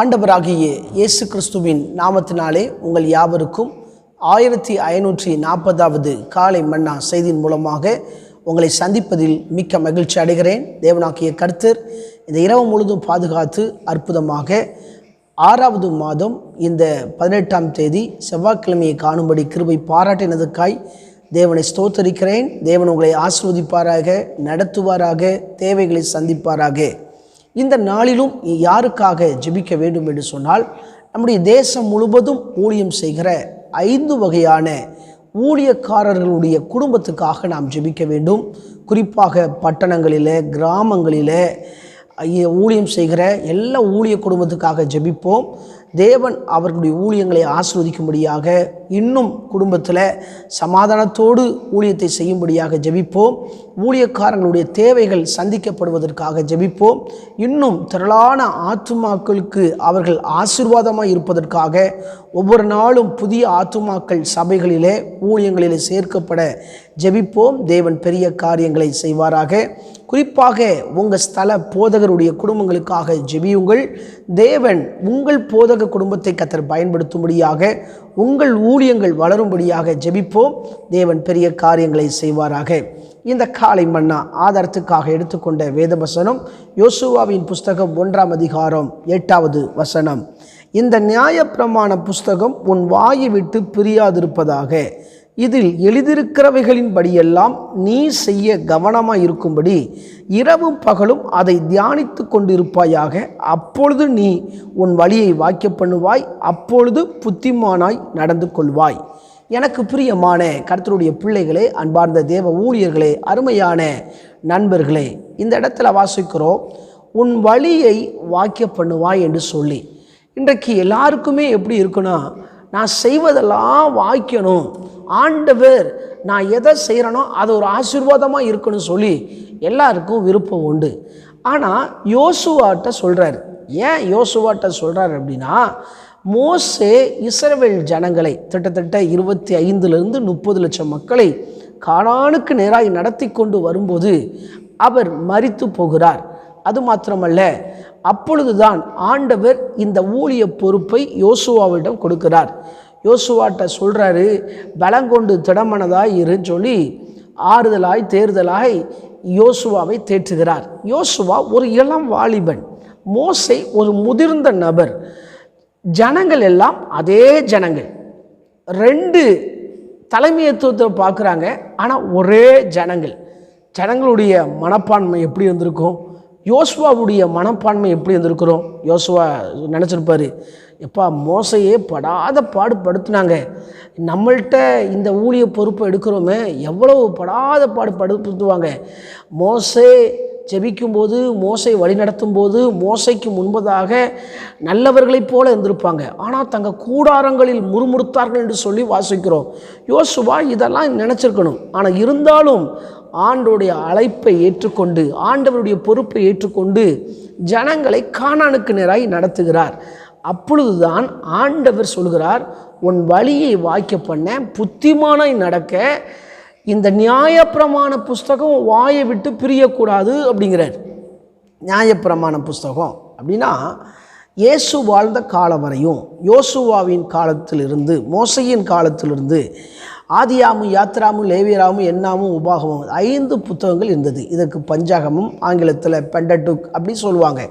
ஆண்டவராகிய இயேசு கிறிஸ்துவின் நாமத்தினாலே உங்கள் யாவருக்கும் ஆயிரத்தி ஐநூற்றி நாற்பதாவது காலை மன்னா செய்தியின் மூலமாக உங்களை சந்திப்பதில் மிக்க மகிழ்ச்சி அடைகிறேன். தேவனாகிய கர்த்தர் இந்த இரவு முழுதும் பாதுகாத்து அற்புதமாக ஆறாவது மாதம் இந்த பதினெட்டாம் தேதி செவ்வாய்க்கிழமையை காணும்படி கிருபை பாராட்டினதுக்காய் தேவனை ஸ்தோத்தரிக்கிறேன். தேவன் உங்களை ஆசிர்வதிப்பாராக நடத்துவாராக தேவைகளை சந்திப்பாராக. இந்த நாளிலும் யாருக்காக ஜெபிக்க வேண்டும் என்று சொன்னால் நம்முடைய தேசம் முழுவதும் ஊழியம் செய்கிற ஐந்து வகையான ஊழியக்காரர்களுடைய குடும்பத்துக்காக நாம் ஜெபிக்க வேண்டும். குறிப்பாக பட்டணங்களில் கிராமங்களில் ஊழியம் செய்கிற எல்லா ஊழிய குடும்பத்துக்காக ஜெபிப்போம். தேவன் அவர்களுடைய ஊழியங்களை ஆசிர்வதிக்கும்படியாக இன்னும் குடும்பத்தில் சமாதானத்தோடு ஊழியத்தை செய்யும்படியாக ஜெபிப்போம். ஊழியக்காரங்களுடைய தேவைகள் சந்திக்கப்படுவதற்காக ஜெபிப்போம். இன்னும் திரளான ஆத்துமாக்களுக்கு அவர்கள் ஆசீர்வாதமாக இருப்பதற்காக ஒவ்வொரு நாளும் புதிய ஆத்துமாக்கள் சபைகளிலே ஊழியங்களிலே சேர்க்கப்பட ஜெபிப்போம். தேவன் பெரிய காரியங்களை செய்வாராக. குறிப்பாக உங்கள் ஸ்தல போதகருடைய குடும்பங்களுக்காக ஜெபியுங்கள். தேவன் உங்கள் போதக குடும்பத்தை கத்தர் பயன்படுத்தும்படியாக உங்கள் ஊழியங்கள் வளரும்படியாக ஜெபிப்போம். தேவன் பெரிய காரியங்களை செய்வாராக. இந்த காலை மன்னா ஆதாரத்துக்காக எடுத்துக்கொண்ட வேத வசனம் யோசுவாவின் புஸ்தகம் ஒன்றாம் அதிகாரம் எட்டாவது வசனம். இந்த நியாயப்பிரமாண புஸ்தகம் உன் வாயை விட்டு பிரியாதிருப்பதாக. இதில் எழுதியிருக்கிறவைகளின்படியெல்லாம் நீ செய்ய கவனமாக இருக்கும்படி இரவும் பகலும் அதை தியானித்து கொண்டிருப்பாயாக. அப்பொழுது நீ உன் வழியை வாக்கிய பண்ணுவாய் அப்பொழுது புத்திமானாய் நடந்து கொள்வாய். எனக்கு பிரியமான கர்த்தருடைய பிள்ளைகளே அன்பார்ந்த தேவ ஊழியர்களே அருமையான நண்பர்களே இந்த இடத்துல வாசிக்கிறோம் உன் வழியை வாக்கிய பண்ணுவாய் என்று சொல்லி. இன்றைக்கு எல்லாருக்குமே எப்படி இருக்குன்னா நான் செய்வதெல்லாம் வாய்க்கணும் ஆண்டவர் நான் எதை செய்கிறேனோ அது ஒரு ஆசீர்வாதமாக இருக்கணும்னு சொல்லி எல்லாருக்கும் விருப்பம் உண்டு. ஆனால் யோசுவாட்ட சொல்கிறார் ஏன் யோசுவாட்ட சொல்கிறார் அப்படின்னா மோசே இஸ்ரவேல் ஜனங்களை கிட்டத்தட்ட இருபத்தி ஐந்துலேருந்து முப்பது லட்சம் மக்களை காணானுக்கு நேராய் நடத்தி கொண்டு வரும்போது அவர் மறித்து போகிறார். அது மாத்திரமல்ல அப்பொழுதுதான் ஆண்டவர் இந்த ஊழிய பொறுப்பை யோசுவாவிடம் கொடுக்கிறார். யோசுவாட்ட சொல்கிறாரு பலங்கொண்டு திடமனதாய் இருன்னு சொல்லி ஆறுதலாய் தேர்தலாய் யோசுவாவை தேற்றுகிறார். யோசுவா ஒரு இளம் வாலிபன் மோசை ஒரு முதிர்ந்த நபர். ஜனங்கள் எல்லாம் அதே ஜனங்கள். ரெண்டு தலைமையத்துவத்தை பார்க்குறாங்க ஆனால் ஒரே ஜனங்கள். ஜனங்களுடைய மனப்பான்மை எப்படி இருந்திருக்கும்? யோசுவாவுடைய மனப்பான்மை எப்படி இருந்திருக்கிறோம்? யோசுவா நினச்சிருப்பாரு எப்பா மோசையே படாத பாடுபடுத்துனாங்க. நம்மள்கிட்ட இந்த ஊழிய பொறுப்பை எடுக்கிறோமே எவ்வளவு படாத பாடுபடுத்துவாங்க. மோசே ஜெபிக்கும்போது மோசை வழிநடத்தும் போது மோசைக்கு முன்பதாக நல்லவர்களைப் போல இருந்திருப்பாங்க. ஆனால் தங்கள் கூடாரங்களில் முறுமுறுத்தார்கள் என்று சொல்லி வாசிக்கிறோம். யோசுவா இதெல்லாம் நினச்சிருக்கணும். ஆனால் இருந்தாலும் ஆண்டோடைய அழைப்பை ஏற்றுக்கொண்டு ஆண்டவருடைய பொறுப்பை ஏற்றுக்கொண்டு ஜனங்களை காணானுக்கு நேராய் நடத்துகிறார். அப்பொழுதுதான் ஆண்டவர் சொல்கிறார் உன் வழியை வாய்க்க பண்ண புத்திமானாய் நடக்க இந்த நியாயப்பிரமாண புஸ்தகம் வாயை விட்டு பிரியக்கூடாது அப்படிங்கிறார். நியாயப்பிரமாண புஸ்தகம் அப்படின்னா இயேசு வாழ்ந்த காலம் வரையும் யோசுவாவின் காலத்திலிருந்து மோசையின் காலத்திலிருந்து ஆதியாமும் யாத்ராமும் லேவியராமும் என்னாமும் உபாகமும். ஐந்து புத்தகங்கள் இருந்தது. இதற்கு பஞ்சாகமும் ஆங்கிலத்தில் பெண்டட்டுக் அப்படி சொல்லுவாங்க.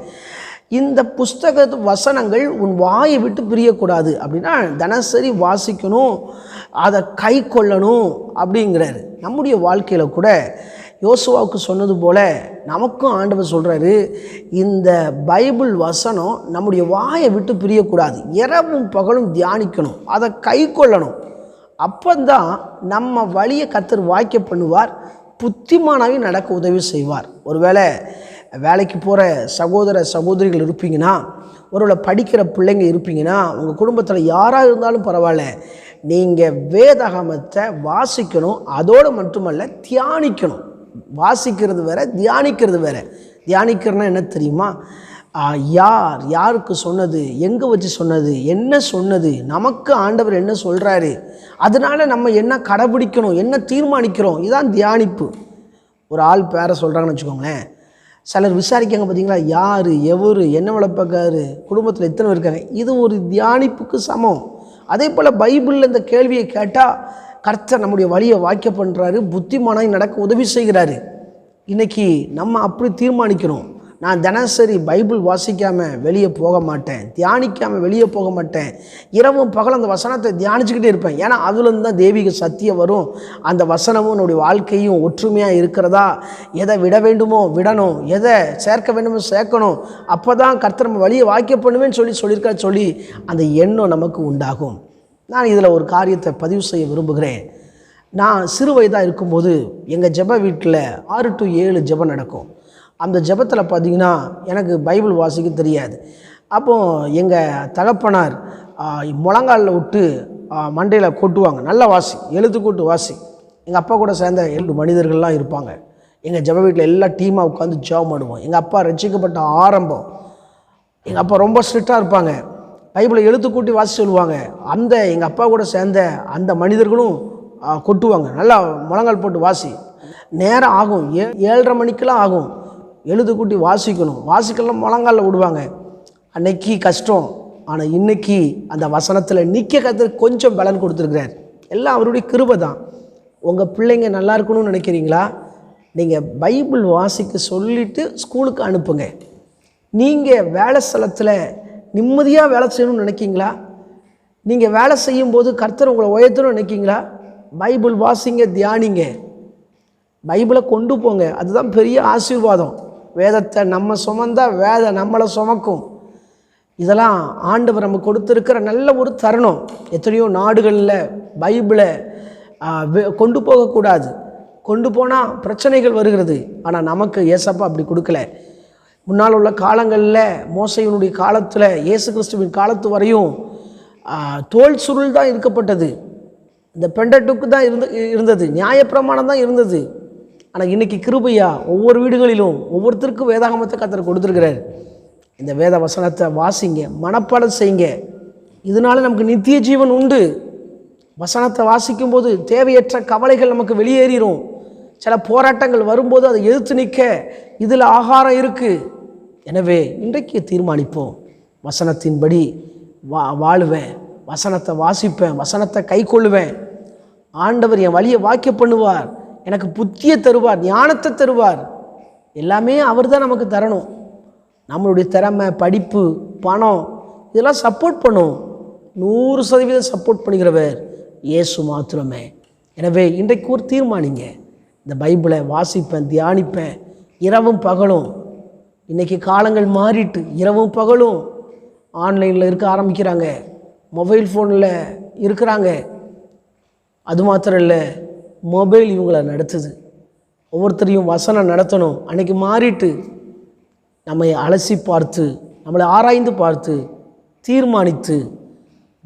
இந்த புஸ்தக வசனங்கள் உன் வாயை விட்டு பிரியக்கூடாது அப்படின்னா தினசரி வாசிக்கணும் அதை கை கொள்ளணும் அப்படிங்கிறாரு. நம்முடைய வாழ்க்கையில் கூட யோசுவாவுக்கு சொன்னது போல் நமக்கும் ஆண்டவர் சொல்கிறாரு இந்த பைபிள் வசனம் நம்முடைய வாயை விட்டு பிரியக்கூடாது. இரவும் பகலும் தியானிக்கணும் அதை கை கொள்ளணும். அப்போந்தான் நம்ம வழியை கத்தர் வாய்க்க பண்ணுவார் புத்திமானாகவே நடக்க உதவி செய்வார். ஒருவேளை வேலைக்கு போகிற சகோதர சகோதரிகள் இருப்பீங்கன்னா ஒருவேளை படிக்கிற பிள்ளைங்க இருப்பீங்கன்னா உங்கள் குடும்பத்தில் யாராக இருந்தாலும் பரவாயில்ல. நீங்கள் வேதகமத்தை வாசிக்கணும் அதோடு மட்டுமல்ல தியானிக்கணும். வாசிக்கிறது வேற தியானிக்கிறது வேற. தியானிக்கிறதுனா என்ன தெரியுமா? யார் யாருக்கு சொன்னது எங்கே வச்சு சொன்னது என்ன சொன்னது நமக்கு ஆண்டவர் என்ன சொல்கிறாரு அதனால நம்ம என்ன கடைபிடிக்கணும் என்ன தீர்மானிக்கிறோம்? இதுதான் தியானிப்பு. ஒரு ஆள் பேரை சொல்கிறாங்கன்னு வச்சுக்கோங்களேன். சிலர் விசாரிக்காங்க பார்த்தீங்களா யார் எவர் என்ன வளர்ப்பாக்காரு குடும்பத்தில் எத்தனை பேர் இருக்காங்க? இது ஒரு தியானிப்புக்கு சமம். அதே போல் பைபிளில் இந்த கேள்வியை கேட்டால் கர்த்தர் நம்முடைய வழியை வாக்கிய பண்ணுறாரு புத்திமானாய் நடக்க உதவி செய்கிறாரு. இன்னைக்கு நம்ம அப்படி தீர்மானிக்கணும் நான் தினசரி பைபிள் வாசிக்காமல் வெளியே போக மாட்டேன் தியானிக்காமல் வெளியே போக மாட்டேன். இரவும் பகல் அந்த வசனத்தை தியானிச்சுக்கிட்டே இருப்பேன். ஏன்னா அதுலேருந்து தான் தெய்வீக சத்தியம் வரும். அந்த வசனமும் என்னுடைய வாழ்க்கையும் ஒற்றுமையாக இருக்கிறதா? எதை விட வேண்டுமோ விடணும். எதை சேர்க்க வேண்டுமோ சேர்க்கணும். அப்போ தான் கர்த்தர் நம்ம வழியை வாக்கிய பண்ணுவேன்னு சொல்லி சொல்லியிருக்கா சொல்லி அந்த எண்ணம் நமக்கு உண்டாகும். நான் இதில் ஒரு காரியத்தை பதிவு செய்ய விரும்புகிறேன். நான் சிறு வயதாக இருக்கும்போது எங்கள் ஜெப வீட்டில் ஆறு டு ஏழு ஜெபம் நடக்கும். அந்த ஜெபத்தில் பார்த்தீங்கன்னா எனக்கு பைபிள் வாசிக்க தெரியாது. அப்போது எங்கள் தகப்பனார் முழங்காலில் விட்டு மண்டையில் கொட்டுவாங்க. நல்லா வாசி எழுத்து கூட்டு வாசி. எங்கள் அப்பா கூட சேர்ந்த ஏழு மனிதர்கள்லாம் இருப்பாங்க. எங்கள் ஜெப வீட்டில் எல்லா டீமாக உட்காந்து ஜெபம் பண்ணுவோம் எங்கள் அப்பா ரசிக்கப்பட்ட ஆரம்பம். எங்கள் அப்பா ரொம்ப ஸ்ட்ரிக்டாக இருப்பாங்க. பைபிளை எழுத்து கூட்டி வாசி சொல்லுவாங்க. அந்த எங்கள் அப்பா கூட சேர்ந்த அந்த மனிதர்களும் கொட்டுவாங்க. நல்லா முழங்கால் போட்டு வாசி. நேரம் ஆகும். ஏ ஏழரை மணிக்கெல்லாம் ஆகும். எழுது கூட்டி வாசிக்கணும். வாசிக்கலாம் முழங்காலில் விடுவாங்க. அன்னைக்கு கஷ்டம். ஆனால் இன்னைக்கு அந்த வசனத்தில் நிற்க கற்று கொஞ்சம் பலன் கொடுத்துருக்கிறார். எல்லாம் அவருடைய கிருபை தான். உங்கள் பிள்ளைங்க நல்லா இருக்கணும்னு நினைக்கிறீங்களா? நீங்கள் பைபிள் வாசிக்க சொல்லிவிட்டு ஸ்கூலுக்கு அனுப்புங்க. நீங்கள் வேலை ஸ்தலத்தில் நிம்மதியாக வேலை செய்யணும்னு நினைக்கிங்களா நீங்கள் வேலை செய்யும்போது கர்த்தர் உங்களை உயர்த்தணும்னு நினைக்கிங்களா பைபிள் வாசிங்க தியானிங்க. பைபிளை கொண்டு போங்க. அதுதான் பெரிய ஆசீர்வாதம். வேதத்தை நம்ம சுமந்தால் வேதம் நம்மளை சுமக்கும். இதெல்லாம் ஆண்டவர் நம்ம கொடுத்துருக்கிற நல்ல ஒரு தருணம். எத்தனையோ நாடுகளில் பைபிளை கொண்டு போகக்கூடாது. கொண்டு போனால் பிரச்சனைகள் வருகிறது. ஆனால் நமக்கு ஏசப்பா அப்படி கொடுக்கல. முன்னால் உள்ள காலங்களில் மோசையினுடைய காலத்தில் இயேசு கிறிஸ்துவின் காலத்து வரையும் தோல் சுருள் தான் இருக்கப்பட்டது. இந்த பெண்டட்டுக்கு தான் இருந்து இருந்தது. நியாயப்பிரமாணம் தான் இருந்தது. ஆனால் இன்றைக்கி கிருபையா ஒவ்வொரு வீடுகளிலும் ஒவ்வொருத்தருக்கும் வேதாகமத்தை கத்தர் கொடுத்துருக்கிறார். இந்த வேத வசனத்தை வாசிங்க மனப்பாடம் செய்யுங்க. இதனால நமக்கு நித்திய ஜீவன் உண்டு. வசனத்தை வாசிக்கும்போது தேவையற்ற கவலைகள் நமக்கு வெளியேறிடும் சில போராட்டங்கள் வரும்போது அதை எதிர்த்து நிற்க இதில் ஆகாரம் இருக்குது எனவே இன்றைக்கு தீர்மானிப்போம். வசனத்தின்படி வா வாழுவேன். வசனத்தை வாசிப்பேன். வசனத்தை கை கொள்ளுவேன் ஆண்டவர் என் வழியை வாக்கிய பண்ணுவார். எனக்கு புத்தியை தருவார் ஞானத்தை தருவார். எல்லாமே அவர் தான் நமக்கு தரணும். நம்மளுடைய திறமை படிப்பு பணம் இதெல்லாம் சப்போர்ட் பண்ணும். நூறு சதவீதம் சப்போர்ட் பண்ணுகிறவர் இயேசு மாத்திரமே. எனவே இன்றைக்கு ஒரு தீர்மானிங்க. இந்த பைபிளை வாசிப்பேன் தியானிப்பேன். இரவும் பகலும். இன்றைக்கி காலங்கள் மாறிட்டு இரவும் பகலும். ஆன்லைனில் இருக்க ஆரம்பிக்கிறாங்க. மொபைல் ஃபோனில் இருக்கிறாங்க. அது மாத்திரம் இல்லை. மொபைல் இவங்களை நடத்துது. ஒவ்வொருத்தரையும் வசனம் நடத்தணும். அன்னைக்கு மாறிட்டு நம்மை அலசி பார்த்து நம்மளை ஆராய்ந்து பார்த்து தீர்மானித்து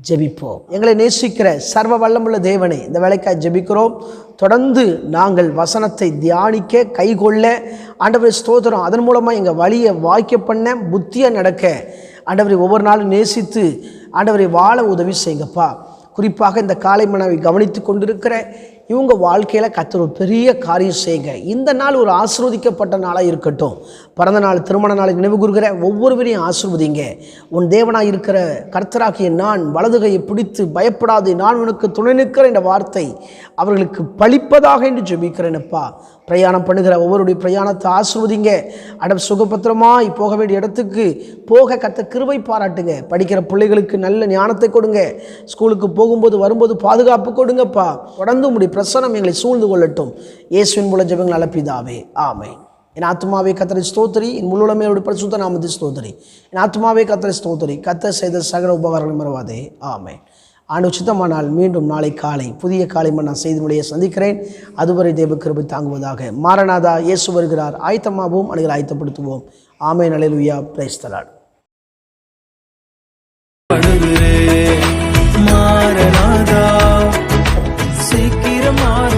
ஜெபிப்போம். எங்களை நேசிக்கிற சர்வ வல்லமுள்ள தேவனை இந்த வேலைக்காய் ஜெபிக்கிறோம். தொடர்ந்து நாங்கள் வசனத்தை தியானிக்க கைகொள்ள ஆண்டவரை ஸ்தோத்திரம். அதன் மூலமாக எங்கள் வழியை வாய்க்க பண்ண புத்தியாக நடக்க ஆண்டவரை ஒவ்வொரு நாளும் நேசித்து ஆண்டவரை வாழ உதவி செய்யுங்கப்பா. குறிப்பாக இந்த காலை மனவை கவனித்து கொண்டிருக்கிற இவங்க வாழ்க்கையில் கத்தர் ஒரு பெரிய காரியம் செய்யுங்க. இந்த நாள் ஒரு ஆசிர்வதிக்கப்பட்ட நாளாக இருக்கட்டும். பிறந்த நாள் திருமண நாளை நினைவு கூறுகிற ஒவ்வொருவரையும் ஆசிர்வதிங்க. உன் தேவனாக இருக்கிற கர்த்தராகிய நான் வலதுகையை பிடித்து பயப்படாது. நான் உனக்கு துணை நிற்கிற என்ற வார்த்தை அவர்களுக்கு பழிப்பதாக என்று ஜெபிக்கிறேனப்பா பிரயாணம் பண்ணுகிற ஒவ்வொருடைய பிரயாணத்தை ஆசிர்வதிங்க. அடம் சுகபத்திரமாய் போக வேண்டிய இடத்துக்கு போக கத்த கிருவை பாராட்டுங்க. படிக்கிற பிள்ளைகளுக்கு நல்ல ஞானத்தை கொடுங்க. ஸ்கூலுக்கு போகும்போது வரும்போது பாதுகாப்பு கொடுங்கப்பா. தொடர்ந்து உங்களுடைய பிரசனம் எங்களை சூழ்ந்து கொள்ளட்டும். இயேசுவின் மூலம் ஜபங்கள் அலப்பிதாவே ஆமை என் ஆத்மாவே கத்தரை ஸ்தோத்திரி. என் முழுமே அவருடைய பரிசுத்த நாமதி ஸ்தோத்திரி. என் ஆத்மாவே கத்தரை ஸ்தோத்திரி. கத்த செய்த சகல உபகரணம் மறவாதே. ஆமை ஆண்டு சுத்தமானால் மீண்டும் நாளை காலை புதிய காலை நான் செய்தினுடைய சந்திக்கிறேன். அதுவரை தேவ கிருபை தாங்குவதாக மாரநாதா இயேசு வருகிறார். ஆயத்தமாகவும் அணுகிற ஆயத்தப்படுத்துவோம். ஆமை நலையிலுயா பிரைஸ்தலாட் மாரநாதா சீக்கிரம் மாற